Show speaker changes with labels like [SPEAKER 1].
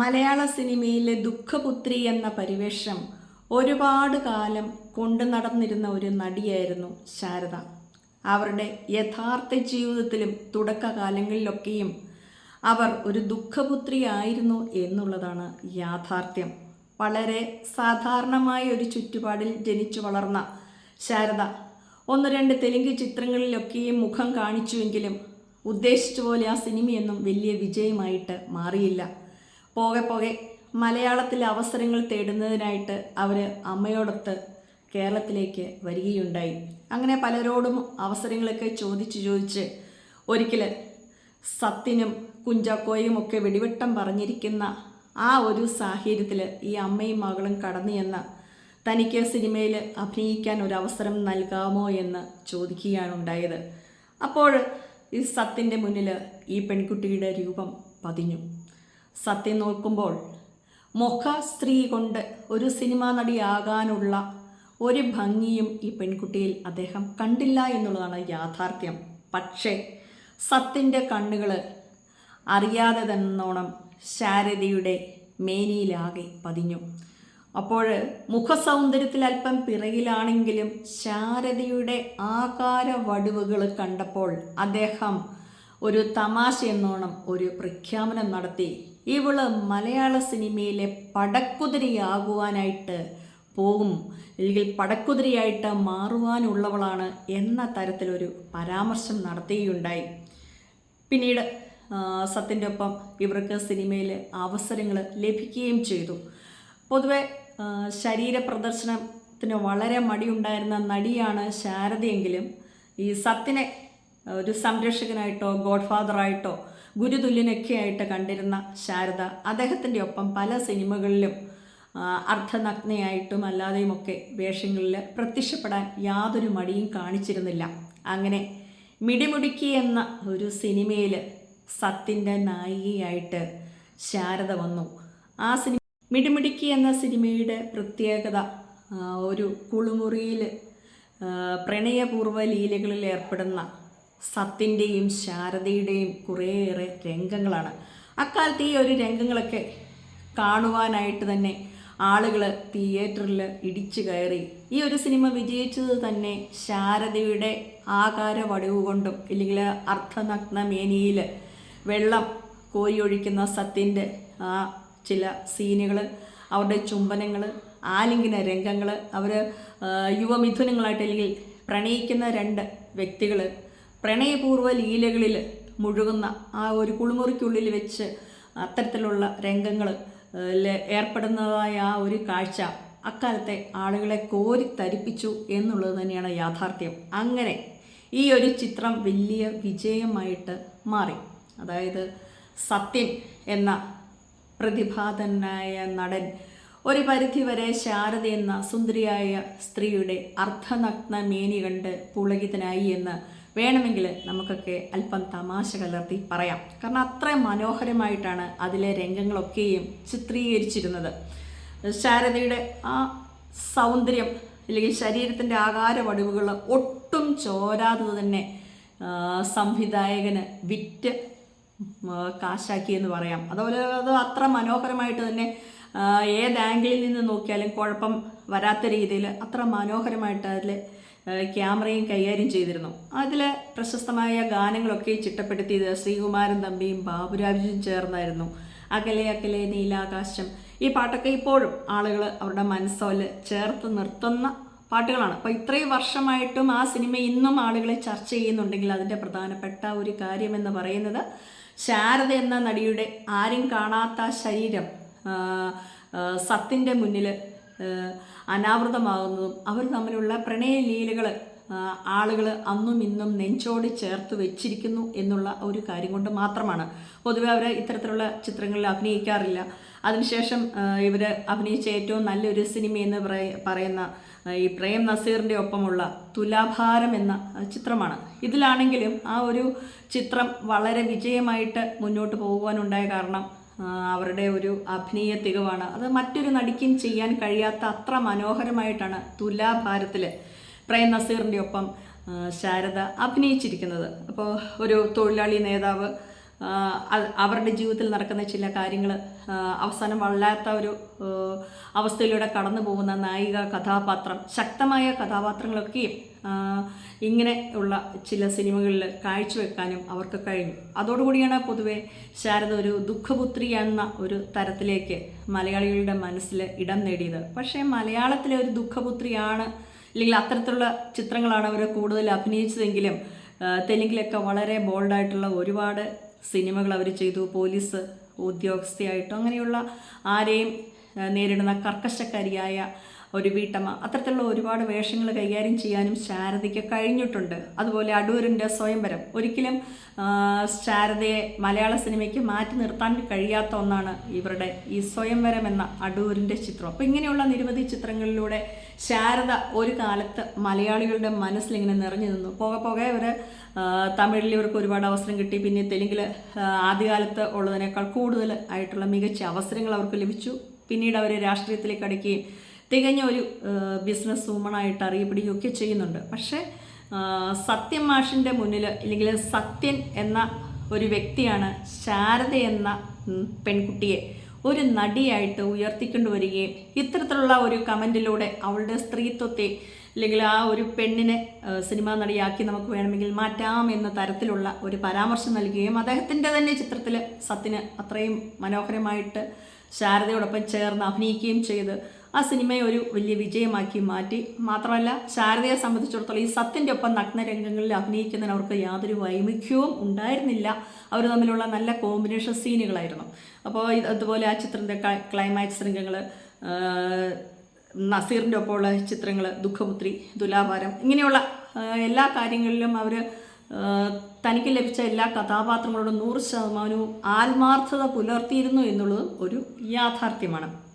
[SPEAKER 1] മലയാള സിനിമയിലെ ദുഃഖപുത്രി എന്ന പരിവേഷം ഒരുപാട് കാലം കൊണ്ടു നടന്നിരുന്ന ഒരു നടിയായിരുന്നു ശാരദ. അവരുടെ യഥാർത്ഥ ജീവിതത്തിലും തുടക്കകാലങ്ങളിലൊക്കെയും അവർ ഒരു ദുഃഖപുത്രിയായിരുന്നു എന്നുള്ളതാണ് യാഥാർത്ഥ്യം. വളരെ സാധാരണമായ ഒരു ചുറ്റുപാടിൽ ജനിച്ചു വളർന്ന ശാരദ ഒന്ന് രണ്ട് തെലുങ്ക് ചിത്രങ്ങളിലൊക്കെയും മുഖം കാണിച്ചുവെങ്കിലും ഉദ്ദേശിച്ച പോലെ ആ സിനിമയൊന്നും വലിയ വിജയമായിട്ട് മാറിയില്ല. പോകെ പോകെ മലയാളത്തിലെ അവസരങ്ങൾ തേടുന്നതിനായിട്ട് അവർ അമ്മയോടൊത്ത് കേരളത്തിലേക്ക് വരികയുണ്ടായി. അങ്ങനെ പലരോടും അവസരങ്ങളൊക്കെ ചോദിച്ച് ചോദിച്ച് ഒരിക്കൽ സത്തിനും കുഞ്ചാക്കോയും ഒക്കെ വെടിവെട്ടം പറഞ്ഞിരിക്കുന്ന ആ ഒരു സാഹചര്യത്തിൽ ഈ അമ്മയും മകളും കടന്നു ചെന്ന് തനിക്ക് സിനിമയിൽ അഭിനയിക്കാൻ ഒരു അവസരം നൽകാമോ എന്ന് ചോദിക്കുകയാണ് ഉണ്ടായത്. അപ്പോൾ ഈ സത്തിന്റെ മുന്നിൽ ഈ പെൺകുട്ടിയുടെ രൂപം പതിഞ്ഞു. സത്യം നോക്കുമ്പോൾ മുഖ സ്ത്രീ കൊണ്ട് ഒരു സിനിമാ നടിയാകാനുള്ള ഒരു ഭംഗിയും ഈ പെൺകുട്ടിയിൽ അദ്ദേഹം കണ്ടില്ല എന്നുള്ളതാണ് യാഥാർത്ഥ്യം. പക്ഷേ സത്തിന്റെ കണ്ണുകൾ അറിയാതെ തന്നോണം ശാരദയുടെ മേനിയിലാകെ പതിഞ്ഞു. അപ്പോൾ മുഖസൗന്ദര്യത്തിൽ അല്പം പിറകിലാണെങ്കിലും ശാരദയുടെ ആകാര വടിവുകൾ കണ്ടപ്പോൾ അദ്ദേഹം ഒരു തമാശ എന്നോണം ഒരു പ്രഖ്യാപനം നടത്തി. ഇവൾ മലയാള സിനിമയിലെ പടക്കുതിരിയാകുവാനായിട്ട് പോകും. അല്ലെങ്കിൽ പടക്കുതിരിയായിട്ട് മാറുവാനുള്ളവളാണ് എന്ന തരത്തിലൊരു പരാമർശം നടത്തുകയുണ്ടായി പിന്നീട് സത്യന്റെ ഒപ്പം ഇവർക്ക് സിനിമയിൽ അവസരങ്ങൾ ലഭിക്കുകയും ചെയ്തു. പൊതുവെ ശരീര പ്രദർശനത്തിന് വളരെ മടിയുണ്ടായിരുന്ന നടിയാണ് ശാരദയെങ്കിലും ഈ സത്യനെ ഒരു സംരക്ഷകനായിട്ടോ ഗോഡ് ഫാദറായിട്ടോ ഗുരുതുല്യനൊക്കെ ആയിട്ട് കണ്ടിരുന്ന ശാരദ അദ്ദേഹത്തിന്റെ ഒപ്പം പല സിനിമകളിലും അർദ്ധനഗ്നയായിട്ടും അല്ലാതെയുമൊക്കെ വേഷങ്ങളിൽ പ്രത്യക്ഷപ്പെടാൻ യാതൊരു മടിയും കാണിച്ചിരുന്നില്ല. അങ്ങനെ മിടിമുടുക്കി എന്ന ഒരു സിനിമയിൽ സത്തിന്റെ നായികയായിട്ട് ശാരദ വന്നു. ആ സിനിമ മിടിമിടുക്കി എന്ന സിനിമയുടെ പ്രത്യേകത ഒരു കുളിമുറിയിൽ പ്രണയപൂർവ ലീലകളിൽ ഏർപ്പെടുന്ന സത്യന്റെയും ശാരദയുടെയും കുറേയേറെ രംഗങ്ങളാണ്. അക്കാലത്ത് ഈ ഒരു രംഗങ്ങളൊക്കെ കാണുവാനായിട്ട് തന്നെ ആളുകൾ തിയേറ്ററിൽ ഇടിച്ചു കയറി. ഈ ഒരു സിനിമ വിജയിച്ചത് തന്നെ ശാരദയുടെ ആകാര വടിവ് കൊണ്ടും ഇല്ലെങ്കിൽ അർദ്ധനഗ്ന മേനിയിൽ വെള്ളം കോരിയൊഴിക്കുന്ന സത്യന്റെ ആ ചില സീനുകൾ അവരുടെ ചുംബനങ്ങൾ ആലിംഗന രംഗങ്ങൾ അവർ യുവമിഥുനങ്ങളായിട്ട് അല്ലെങ്കിൽ പ്രണയിക്കുന്ന രണ്ട് വ്യക്തികൾ പ്രണയപൂർവ ലീലകളിൽ മുഴുകുന്ന ആ ഒരു കുളിമുറിക്കുള്ളിൽ വെച്ച് അത്തരത്തിലുള്ള രംഗങ്ങൾ ഏർപ്പെടുന്നതായ ആ ഒരു കാഴ്ച അക്കാലത്തെ ആളുകളെ കോരി തരിപ്പിച്ചു എന്നുള്ളത് തന്നെയാണ് യാഥാർത്ഥ്യം. അങ്ങനെ ഈ ഒരു ചിത്രം വലിയ വിജയമായിട്ട് മാറി. അതായത് സത്യൻ എന്ന പ്രതിഭാതനായ നടൻ ഒരു പരിധിവരെ ശാരദ എന്ന സുന്ദരിയായ സ്ത്രീയുടെ അർദ്ധനഗ്ന മേനി കണ്ട് പുളകിതനായി എന്ന് വേണമെങ്കിൽ നമുക്കൊക്കെ അല്പം തമാശ കലർത്തി പറയാം. കാരണം അത്ര മനോഹരമായിട്ടാണ് അതിലെ രംഗങ്ങളൊക്കെയും ചിത്രീകരിച്ചിരുന്നത്. ശാരദയുടെ ആ സൗന്ദര്യം അല്ലെങ്കിൽ ശരീരത്തിന്റെ ആകാര വടിവുകൾ ഒട്ടും ചോരാതെ തന്നെ സംവിധായകന് വിറ്റ് കാശാക്കി എന്ന് പറയാം. അതുപോലെ അത് അത്ര മനോഹരമായിട്ട് തന്നെ ഏത് ആംഗിളിൽ നിന്ന് നോക്കിയാലും കുഴപ്പം വരാത്ത രീതിയിൽ അത്ര മനോഹരമായിട്ട് അതിൽ ക്യാമറയും കൈകാര്യം ചെയ്തിരുന്നു. അതിൽ പ്രശസ്തമായ ഗാനങ്ങളൊക്കെ ചിട്ടപ്പെടുത്തിയത് ശ്രീകുമാരൻ തമ്പിയും ബാബുരാജും ചേർന്നായിരുന്നു. അകലെ അകലെ നീലാകാശം. ഈ പാട്ടൊക്കെ ഇപ്പോഴും ആളുകൾ അവരുടെ മനസ്സോൽ ചേർത്ത് നിർത്തുന്ന പാട്ടുകളാണ്. അപ്പോൾ ഇത്രയും വർഷമായിട്ടും ആ സിനിമ ഇന്നും ആളുകളെ ചർച്ച ചെയ്യുന്നുണ്ടെങ്കിൽ അതിന്റെ പ്രധാനപ്പെട്ട ഒരു കാര്യമെന്ന് പറയുന്നത് ശാരദ എന്ന നടിയുടെ ആരും കാണാത്ത ശരീരം സത്തിന്റെ മുന്നിൽ അനാവൃതമാകുന്നതും അവർ തമ്മിലുള്ള പ്രണയലീലകൾ ആളുകൾ അന്നും ഇന്നും നെഞ്ചോട് ചേർത്ത് വെച്ചിരിക്കുന്നു എന്നുള്ള ഒരു കാര്യം കൊണ്ട് മാത്രമാണ്. പൊതുവെ അവർ ഇത്തരത്തിലുള്ള ചിത്രങ്ങളിൽ അഭിനയിക്കാറില്ല. അതിനുശേഷം ഇവർ അഭിനയിച്ച ഏറ്റവും നല്ലൊരു സിനിമ എന്ന് പറയ പറയുന്ന ഈ പ്രേം നസീറിന്റെ ഒപ്പമുള്ള തുലാഭാരം എന്ന ചിത്രമാണ്. ഇതിലാണെങ്കിലും ആ ഒരു ചിത്രം വളരെ വിജയമായിട്ട് മുന്നോട്ട് പോകുവാനുണ്ടായ കാരണം അവരുടെ ഒരു അഭിനയ തികവാണ്. അത് മറ്റൊരു നടിക്കും ചെയ്യാൻ കഴിയാത്ത അത്ര മനോഹരമായിട്ടാണ് തുലാഭാരത്തിൽ പ്രേം നസീറിന്റെ ഒപ്പം ശാരദ അഭിനയിച്ചിരിക്കുന്നത്. അപ്പോൾ ഒരു തൊഴിലാളി നേതാവ് അവരുടെ ജീവിതത്തിൽ നടക്കുന്ന ചില കാര്യങ്ങൾ അവസാനം വല്ലാത്ത ഒരു അവസ്ഥയിലൂടെ കടന്നു പോകുന്ന നായിക കഥാപാത്രം ശക്തമായ കഥാപാത്രങ്ങളൊക്കെയും ഇങ്ങനെ ഉള്ള ചില സിനിമകളിൽ കാഴ്ചവെക്കാനും അവർക്ക് കഴിഞ്ഞു. അതോടുകൂടിയാണ് പൊതുവെ ശാരദ ഒരു ദുഃഖപുത്രി എന്ന ഒരു തരത്തിലേക്ക് മലയാളികളുടെ മനസ്സിൽ ഇടം നേടിയത്. പക്ഷേ മലയാളത്തിലെ ഒരു ദുഃഖപുത്രിയാണ് അല്ലെങ്കിൽ അത്തരത്തിലുള്ള ചിത്രങ്ങളാണ് അവർ കൂടുതൽ അഭിനയിച്ചതെങ്കിലും തെലുങ്കിലൊക്കെ വളരെ ബോൾഡായിട്ടുള്ള ഒരുപാട് സിനിമകൾ അവർ ചെയ്തു പോലീസ് ഉദ്യോഗസ്ഥയായിട്ടോ അങ്ങനെയുള്ള ആരെയും നേരിടുന്ന കർക്കശക്കാരിയായ ഒരു വീട്ടമ്മ. അത്തരത്തിലുള്ള ഒരുപാട് വേഷങ്ങൾ കൈകാര്യം ചെയ്യാനും ശാരദയ്ക്ക് കഴിഞ്ഞിട്ടുണ്ട്. അതുപോലെ അടൂരിന്റെ സ്വയംവരം. ഒരിക്കലും ശാരദയെ മലയാള സിനിമയ്ക്ക് മാറ്റി നിർത്താൻ കഴിയാത്ത ഒന്നാണ് ഇവരുടെ ഈ സ്വയംവരം എന്ന അടൂരിന്റെ ചിത്രം. അപ്പോൾ ഇങ്ങനെയുള്ള നിരവധി ചിത്രങ്ങളിലൂടെ ശാരദ ഒരു കാലത്ത് മലയാളികളുടെ മനസ്സിലിങ്ങനെ നിറഞ്ഞു നിന്നു. പോകെ പോകെ ഇവർ തമിഴിൽ ഇവർക്ക് ഒരുപാട് അവസരം കിട്ടി. പിന്നെ തെലുങ്കിൽ ആദ്യകാലത്ത് ഉള്ളതിനേക്കാൾ കൂടുതൽ ആയിട്ടുള്ള മികച്ച അവസരങ്ങൾ അവർക്ക് ലഭിച്ചു. പിന്നീട് അവർ രാഷ്ട്രീയത്തിലേക്ക് അടുക്കുകയും തികഞ്ഞ ഒരു ബിസിനസ് വുമണായിട്ട് ഒക്കെ ചെയ്യുന്നുണ്ട്. പക്ഷേ സത്യൻ മാഷിന്റെ മുന്നിൽ അല്ലെങ്കിൽ സത്യൻ എന്ന ഒരു വ്യക്തിയാണ് ശാരദ എന്ന പെൺകുട്ടിയെ ഒരു നടിയായിട്ട് ഉയർത്തിക്കൊണ്ടു വരികയും ഇത്തരത്തിലുള്ള ഒരു കമന്റിലൂടെ അവളുടെ സ്ത്രീത്വത്തെ അല്ലെങ്കിൽ ആ ഒരു പെണ്ണിനെ സിനിമാ നടിയാക്കി നമുക്ക് വേണമെങ്കിൽ മാറ്റാം എന്ന തരത്തിലുള്ള ഒരു പരാമർശം നൽകുകയും അദ്ദേഹത്തിന്റെ തന്നെ ചിത്രത്തിൽ സത്തിന് അത്രയും മനോഹരമായിട്ട് ശാരദയോടൊപ്പം ചേർന്ന് അഭിനയിക്കുകയും ചെയ്ത് ആ സിനിമയെ ഒരു വലിയ വിജയമാക്കി മാറ്റി. മാത്രമല്ല ശാരദയെ സംബന്ധിച്ചിടത്തോളം ഈ സത്യന്റെ ഒപ്പം നഗ്നരംഗങ്ങളിൽ അഭിനയിക്കുന്നതിന് അവർക്ക് യാതൊരു വൈമുഖ്യവും ഉണ്ടായിരുന്നില്ല. അവർ തമ്മിലുള്ള നല്ല കോമ്പിനേഷൻ സീനുകളായിരുന്നു അപ്പോൾ അതുപോലെ ആ ചിത്രത്തിന്റെ ക്ലൈമാക്സ് രംഗങ്ങൾ നസീറിന്റെ ഒപ്പമുള്ള ചിത്രങ്ങൾ ദുഃഖപുത്രി തുലാഭാരം ഇങ്ങനെയുള്ള എല്ലാ കാര്യങ്ങളിലും അവർ തനിക്ക് ലഭിച്ച എല്ലാ കഥാപാത്രങ്ങളോടും നൂറ് ശതമാനവും ആത്മാർത്ഥത പുലർത്തിയിരുന്നു എന്നുള്ളതും ഒരു യാഥാർത്ഥ്യമാണ്.